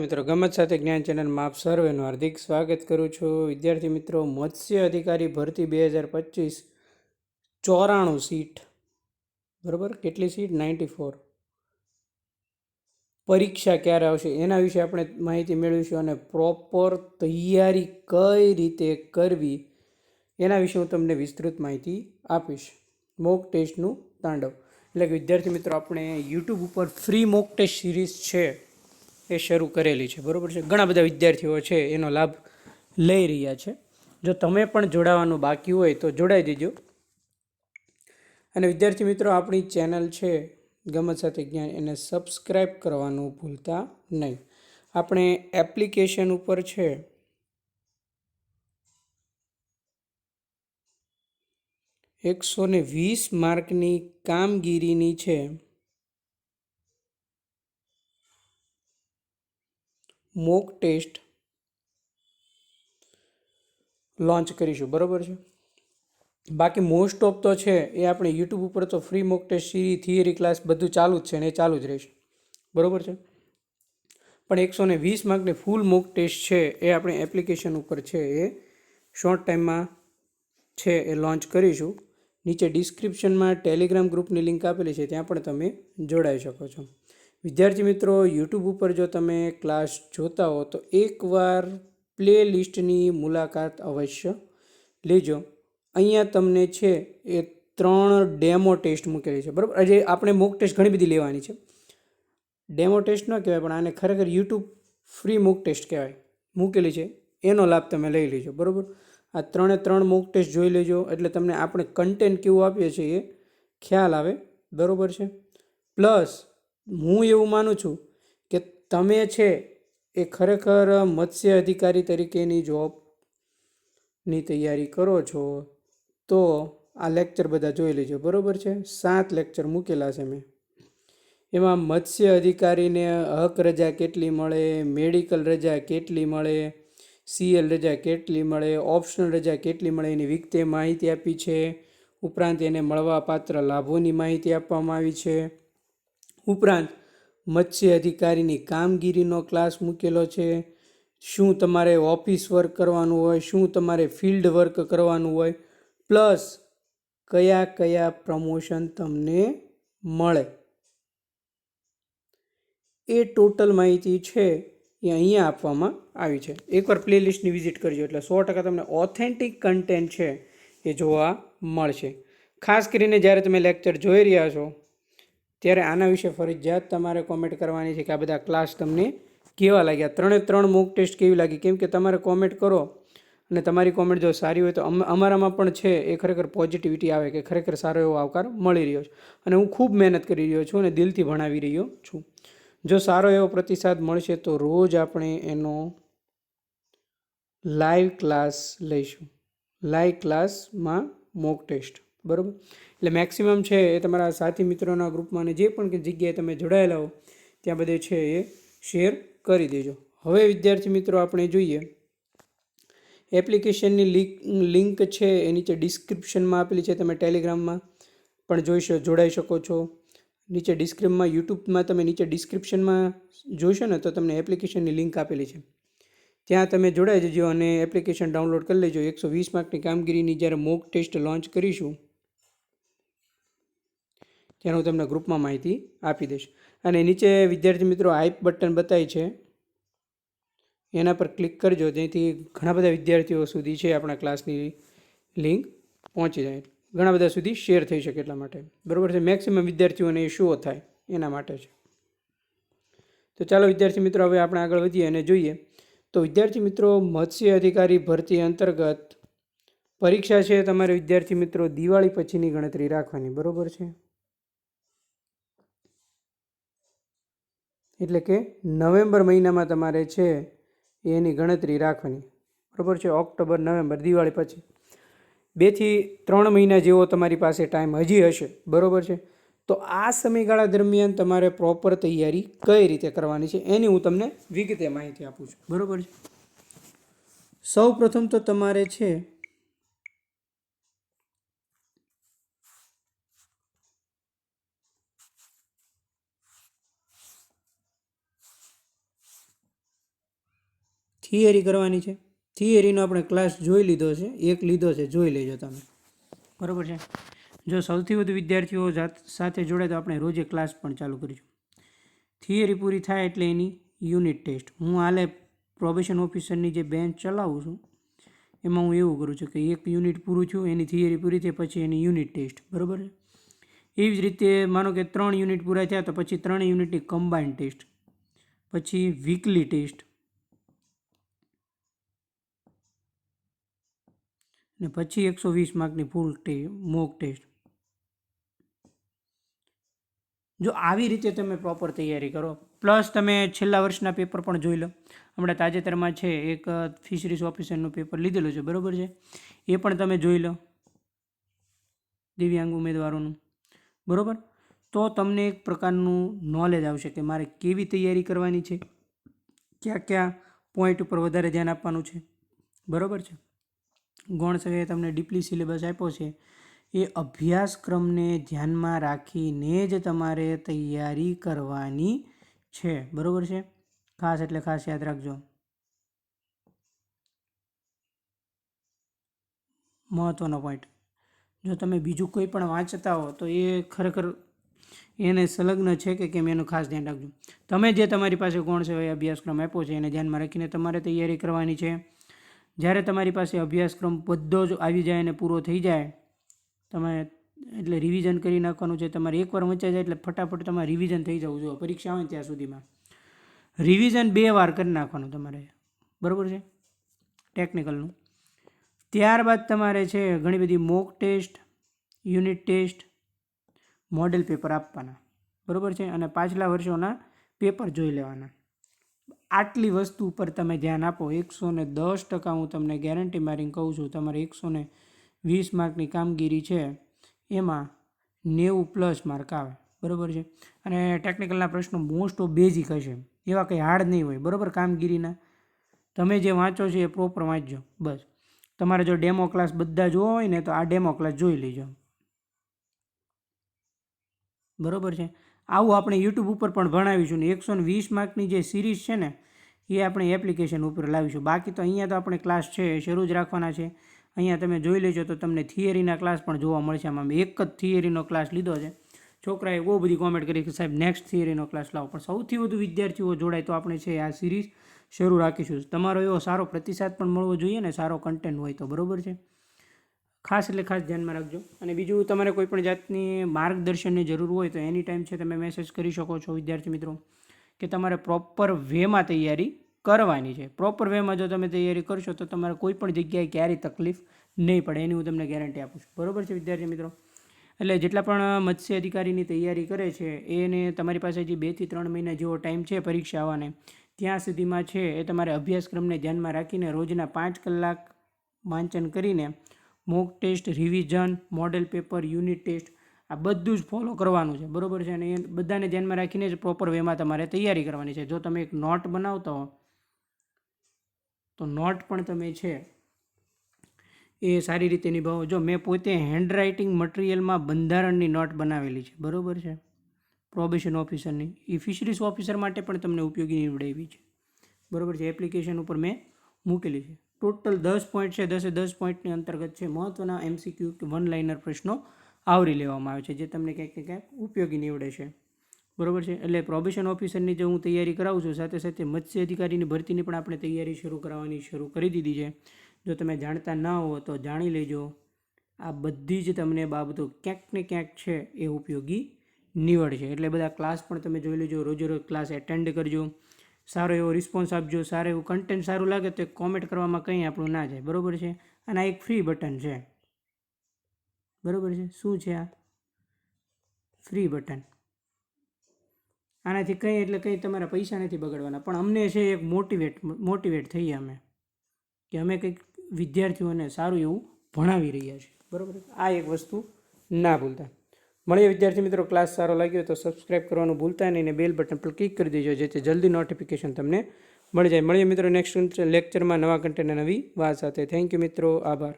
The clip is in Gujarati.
મિત્રો, ગમત સાથે જ્ઞાન ચેનલમાં આપ સર્વેનું હાર્દિક સ્વાગત કરું છું. વિદ્યાર્થી મિત્રો, મત્સ્ય અધિકારી ભરતી બે હજાર પચીસ, ચોરાણું સીટ. બરાબર? કેટલી સીટ? Ninety four. પરીક્ષા ક્યારે આવશે? એના વિશે આપણે માહિતી મેળવીશું અને પ્રોપર તૈયારી કઈ રીતે કરવી એના વિશે હું તમને વિસ્તૃત માહિતી આપીશ. મોક ટેસ્ટનું તાંડવ. એટલે કે વિદ્યાર્થી મિત્રો, આપણે યુટ્યુબ ઉપર ફ્રી મોક ટેસ્ટ સિરીઝ છે. એ શરૂ કરેલી છે. બરાબર છે? ઘણા બધા વિદ્યાર્થીઓ છે, એનો લાભ લઈ રહ્યા છે. જો તમે પણ જોડાવાનું બાકી હોય તો જોડાઈ દેજો. અને વિદ્યાર્થી મિત્રો, આપણી ચેનલ છે, ગમત સાથે જ્ઞાન, એને સબસ્ક્રાઈબ કરવાનું ભૂલતા નહીં. આપણે એપ્લિકેશન ઉપર છે. એકસો ને વીસ માર્કની કામગીરીની છે. મોક ટેસ્ટ લોન્ચ કરીશું. બરાબર છે? બાકી મોસ્ટ ઓફ તો છે એ આપણે યુટ્યુબ ઉપર તો free mock test series, theory, class બધું ચાલુ જ છે ને એ ચાલુ જ રહેશે. બરાબર છે? પણ એકસો ને વીસ માર્કની ફૂલ મોક ટેસ્ટ છે એ આપણે એપ્લિકેશન ઉપર છે એ શોર્ટ ટાઈમમાં છે એ લોન્ચ કરીશું. નીચે ડિસ્ક્રિપ્શનમાં ટેલિગ્રામ ગ્રુપની લિંક આપેલી છે, ત્યાં પણ તમે જોડાઈ શકો છો. વિદ્યાર્થી મિત્રો યુટ્યુબ ઉપર જો તમે ક્લાસ જોતા હો, તો એકવાર પ્લે લિસ્ટની મુલાકાત અવશ્ય લેજો. અહીંયા તમને છે એ ત્રણ ડેમો ટેસ્ટ મૂકેલી છે, બરાબર? આજે આપણે મોક ટેસ્ટ ઘણી બધી લેવાની છે. ડેમો ટેસ્ટ ન કહેવાય, પણ આને ખરેખર યુટ્યુબ ફ્રી મોક ટેસ્ટ કહેવાય. મૂકેલી છે. એનો લાભ તમે લઈ લેજો, બરાબર? આ ત્રણે ત્રણ મોક ટેસ્ટ જોઈ લેજો, એટલે તમને આપણે કન્ટેન્ટ કેવું આપીએ છીએ એ ખ્યાલ આવે, બરાબર છે? પ્લસ હું એવું માનું છું કે તમે છે એ ખરેખર મત્સ્ય અધિકારી તરીકેની જોબની તૈયારી કરો છો, તો આ લેક્ચર બધા જોઈ લેજો. બરાબર છે? સાત લેક્ચર મૂકેલા છે મેં. એમાં મત્સ્ય અધિકારીને હક રજા કેટલી મળે મેડિકલ રજા કેટલી મળે સીએલ રજા કેટલી મળે ઓપ્શનલ રજા કેટલી મળે એની વિગતે માહિતી આપી છે. ઉપરાંત એને મળવાપાત્ર લાભોની માહિતી આપવામાં આવી છે. ઉપરાંત મત્સ્ય અધિકારીની કામગીરીનો ક્લાસ મૂકેલો છે. શું તમારે ઓફિસ વર્ક કરવાનું હોય, શું તમારે ફિલ્ડ વર્ક કરવાનું હોય પ્લસ કયા કયા પ્રમોશન તમને મળે. એ ટોટલ માહિતી છે એ અહીંયા આપવામાં આવી છે. એકવાર પ્લેલિસ્ટની વિઝિટ કરજો, એટલે સો ટકા તમને ઓથેન્ટિક કન્ટેન્ટ છે એ જોવા મળશે. ખાસ કરીને જ્યારે તમે લેક્ચર જોઈ રહ્યા છો ત્યારે આના વિશે ફરજિયાત તમારે કોમેન્ટ કરવાની છે કે આ બધા ક્લાસ તમને કેવા લાગ્યા? ત્રણે ત્રણ મોક ટેસ્ટ કેવી લાગી? કેમ કે તમારે કોમેન્ટ કરો અને તમારી કોમેન્ટ જો સારી હોય તો અમ, અમારામાં પણ છે, એ ખરેખર પોઝિટિવિટી આવે કે ખરેખર સારો એવો આવકાર મળી રહ્યો છે. અને હું ખૂબ મહેનત કરી રહ્યો છું અને દિલથી ભણાવી રહ્યો છું. જો સારો એવો પ્રતિસાદ મળશે તો રોજ આપણે એનો લાઈવ ક્લાસ લઈશું. લાઈવ ક્લાસમાં મોક ટેસ્ટ બરાબર? એટલે મેક્સિમમ છે એ તમારા સાથી મિત્રોના ગ્રુપમાં અને જે પણ જગ્યાએ તમે જોડાયેલા હો, ત્યાં બધે છે એ શેર કરી દેજો. હવે વિદ્યાર્થી મિત્રો આપણે જોઈએ. એપ્લિકેશનની લિંક લિંક છે એ નીચે ડિસ્ક્રિપ્શનમાં આપેલી છે, તમે ટેલિગ્રામમાં પણ જોઈ શકો જોડાઈ શકો છો. નીચે ડિસ્ક્રિપ્શનમાં યુટ્યુબમાં તમે નીચે ડિસ્ક્રિપ્શનમાં જોશો ને, તો તમને એપ્લિકેશનની લિંક આપેલી છે. ત્યાં તમે જોડાઈ જજો અને એપ્લિકેશન ડાઉનલોડ કરી લેજો. એકસો વીસ માર્કની કામગીરીની જ્યારે મોક ટેસ્ટ લોન્ચ કરીશું ત્યારે હું તમને ગ્રુપમાં માહિતી આપી દઈશ. અને નીચે વિદ્યાર્થી મિત્રો આઈપ બટન બતાવી છે. એના પર ક્લિક કરજો, જેથી ઘણા બધા વિદ્યાર્થીઓ સુધી છે આપણા ક્લાસની લિંક પહોંચી જાય. ઘણા બધા સુધી શેર થઈ શકે એટલા માટે. બરાબર છે? મેક્સિમમ વિદ્યાર્થીઓને એ શો થાય? એના માટે છે. તો ચાલો વિદ્યાર્થી મિત્રો, હવે આપણે આગળ વધીએ અને જોઈએ. તો વિદ્યાર્થી મિત્રો, મત્સ્ય અધિકારી ભરતી અંતર્ગત પરીક્ષા છે તમારે વિદ્યાર્થી મિત્રો દિવાળી પછીની ગણતરી રાખવાની. બરાબર છે? એટલે કે નવેમ્બર મહિનામાં તમારે છે એની ગણતરી રાખવાની. બરાબર છે? ઓક્ટોબર, નવેમ્બર, દિવાળી પછી. બેથી ત્રણ મહિના જેવો તમારી પાસે ટાઈમ હજી હશે. બરાબર છે? તો આ સમયગાળા દરમિયાન તમારે પ્રોપર તૈયારી કઈ રીતે કરવાની છે એની હું તમને વિગતે માહિતી આપું છું. બરાબર છે? સૌ પ્રથમ તો તમારે છે થિયરી કરવાની છે. થિયરીનો આપણે ક્લાસ જોઈ લીધો છે. એક લીધો છે. જોઈ લેજો તમે. બરાબર છે? જો સૌથી વધુ વિદ્યાર્થીઓ સાથે જોડે તો આપણે રોજે ક્લાસ પણ ચાલુ કરીશું. થિયરી પૂરી થાય એટલે એની યુનિટ ટેસ્ટ. હું હાલે પ્રોબેશન ઓફિસરની જે બેન્ચ ચલાવું છું, એમાં હું એવું કરું છું કે એક યુનિટ પૂરું છું એની થિયરી પૂરી થઈ, પછી એની યુનિટ ટેસ્ટ. બરાબર છે? એવી જ રીતે માનો કે ત્રણ યુનિટ પૂરા થયા તો પછી ત્રણ યુનિટની કમ્બાઇન્ડ ટેસ્ટ, પછી વીકલી ટેસ્ટ ને પછી એકસો વીસ માર્કની ફૂલ ટે મોક ટેસ્ટ. જો આવી રીતે તમે પ્રોપર તૈયારી કરો, પ્લસ તમે છેલ્લા વર્ષના પેપર પણ જોઈ લો. હમણાં તાજેતરમાં છે, એક ફિશરીઝ ઓફિસરનું પેપર લીધેલું છે, બરાબર છે? એ પણ તમે જોઈ લો. દિવ્યાંગ ઉમેદવારોનું. બરાબર? તો તમને એક પ્રકારનું નોલેજ આવશે કે મારે કેવી તૈયારી કરવાની છે, કયા કયા પોઈન્ટ ઉપર વધારે ધ્યાન આપવાનું છે. બરાબર છે? ગૌણ સભ્યએ તમને ડીપલી સિલેબસ આપ્યો છે. એ અભ્યાસક્રમને ધ્યાનમાં રાખીને જ તમારે તૈયારી કરવાની છે. બરાબર છે? ખાસ એટલે ખાસ યાદ રાખજો. મહત્ત્વનો પોઈન્ટ જો તમે બીજું કોઈ પણ વાંચતા હો તો એ ખરેખર એને સંલગ્ન છે કે કેમ એનું ખાસ ધ્યાન રાખજો. તમે જે તમારી પાસે કોણ છે એ અભ્યાસક્રમ આપ્યો છે એને ધ્યાનમાં રાખીને તમારે તૈયારી કરવાની છે. જ્યારે તમારી પાસે અભ્યાસક્રમ બધો જ આવી જાય અને પૂરો થઈ જાય, તમે એટલે રિવિઝન કરી નાખવાનું છે, તમારે એકવાર વંચાઈ જાય એટલે ફટાફટ તમારે રિવિઝન થઈ જવું જોઈએ, પરીક્ષા આવે ત્યાં સુધીમાં. રિવિઝન બે વાર કરી નાખવાનું તમારે, બરાબર છે? ટેકનિકલનું ત્યારબાદ તમારે છે ઘણી બધી mock test unit test model paper આપવાના, બરાબર છે? અને પાછલા વર્ષોના પેપર જોઈ લેવાના. આટલી વસ્તુ ઉપર તમે ધ્યાન આપો, એકસો ને દસ ટકા હું તમને ગેરંટી મારીને કહું છું, તમારે એકસો ને વીસ માર્કની કામગીરી છે, એમાં નેવું પ્લસ માર્ક આવે, બરાબર છે? અને ટેકનિકલના પ્રશ્નો મોસ્ટ ઓફ બેઝિક હશે, એવા કંઈ હાર્ડ નહીં હોય, બરાબર? કામગીરીના. તમે જે વાંચો છો એ પ્રોપર વાંચજો, બસ. તમારે જો ડેમો ક્લાસ બધા જોવા હોય ને, તો આ ડેમો ક્લાસ જોઈ લેજો. બરાબર છે? આવું આપણે યુટ્યુબ ઉપર પણ ભણાવીશું ને એકસો વીસ માર્કની જે સિરીઝ છે ને, એ આપણે એપ્લિકેશન ઉપર લાવીશું. બાકી તો અહીંયા તો આપણે ક્લાસ છે, શરૂ જ રાખવાના છે. અહીંયા તમે જોઈ લેજો તો તમને થિયરીના ક્લાસ પણ જોવા મળશે. આમાં મેં એક જ થિયરીનો ક્લાસ લીધો છે. છોકરાએ બહુ બધી કોમેન્ટ કરી કે સાહેબ નેક્સ્ટ થિયરીનો ક્લાસ લાવો. પણ સૌથી વધુ વિદ્યાર્થીઓ જોડાય તો આપણે છે આ સિરીઝ શરૂ રાખીશું. તમારો એવો સારો પ્રતિસાદ પણ મળવો જોઈએ ને, સારો કન્ટેન્ટ હોય તો. બરાબર છે? ખાસ એટલે ખાસ ધ્યાનમાં રાખજો. અને બીજું તમારે કોઈ પણ જાતની માર્ગદર્શનની જરૂર હોય તો એની ટાઈમ છે તમે મેસેજ કરી શકો છો વિદ્યાર્થી મિત્રો કે તમારે પ્રોપર વેમાં તૈયારી કરવાની છે. પ્રોપર વેમાં જો તમે તૈયારી કરશો તો તમારે કોઈ પણ જગ્યાએ ક્યારેય તકલીફ નહીં પડે. એની હું તમને ગેરંટી આપું છું. બરાબર છે વિદ્યાર્થી મિત્રો? એટલે જેટલા પણ મત્સ્ય અધિકારીની તૈયારી કરે છે, એને તમારી પાસે જે બેથી ત્રણ મહિના જેવો ટાઈમ છે પરીક્ષા આવવાને, ત્યાં સુધીમાં છે એ તમારે અભ્યાસક્રમને ધ્યાનમાં રાખીને રોજના પાંચ કલાક વાંચન કરીને mock test, revision, model paper, unit test, આ બધું જ ફોલો કરવાનું છે. બરાબર છે? અને એ બધાને ધ્યાનમાં રાખીને જ પ્રોપર વેમાં તમારે તૈયારી કરવાની છે. જો તમે એક નોટ બનાવતા હો, તો નોટ પણ તમે છે એ સારી રીતે નિભાવો. જો મેં પોતે હેન્ડ રાઇટિંગ મટીરિયલમાં બંધારણની નોટ બનાવેલી છે. બરાબર છે? પ્રોબેશન ઓફિસરની એ ફિશરીઝ ઓફિસર માટે પણ તમને ઉપયોગી નીવડાવી છે. બરાબર છે? એપ્લિકેશન ઉપર મેં મૂકેલી છે. ટોટલ દસ પોઈન્ટ છે, દસે દસ પોઈન્ટની અંતર્ગત છે મહત્ત્વના એમસીક્યુ કે વન લાઇનર પ્રશ્નો આવરી લેવામાં આવે છે, જે તમને ક્યાંક ક્યાંક ઉપયોગી નીવડે છે. બરોબર છે? એટલે પ્રોબેશન ઓફિસરની જે હું તૈયારી કરાવું છું, સાથે સાથે મત્સ્ય અધિકારીની ભરતીની પણ આપણે તૈયારી શરૂ કરાવવાની શરૂ કરી દીધી છે. જો તમે જાણતા ન હો તો જાણી લેજો. આ બધી જ તમને બાબતો ક્યાંક ને ક્યાંક છે એ ઉપયોગી નીવડશે. એટલે બધા ક્લાસ પણ તમે જોઈ લેજો, રોજે રોજ ક્લાસ એટેન્ડ કરજો. સારો એવો રિસ્પોન્સ આપજો, સારું એવું કન્ટેન્ટ સારું લાગે તો કોમેન્ટ કરવામાં કંઈ આપણું ના જાય, બરાબર છે? અને આ એક ફ્રી બટન છે. બરાબર છે? શું છે આ? ફ્રી બટન આનાથી કંઈ એટલે કંઈ તમારા પૈસા નથી બગાડવાના, પણ અમને છે એક મોટિવેટ મોટિવેટ થઈએ અમે, કે અમે કંઈક વિદ્યાર્થીઓને સારું એવું ભણાવી રહ્યા છીએ, બરાબર આ એક વસ્તુ ના ભૂલતા. મળીએ વિદ્યાર્થી મિત્રો ક્લાસ સારો લાગ્યો તો સબસ્ક્રાઇબ કરવાનું ભૂલતા નહીં અને બેલ બટન પર ક્લિક કરી દેજો, જેથી જલ્દી નોટિફિકેશન તમને મળી જાય. મળીએ મિત્રો નેક્સ્ટ લેક્ચરમાં નવા કન્ટેન્ટ નવી વાત સાથે. થેન્ક યુ મિત્રો. આભાર.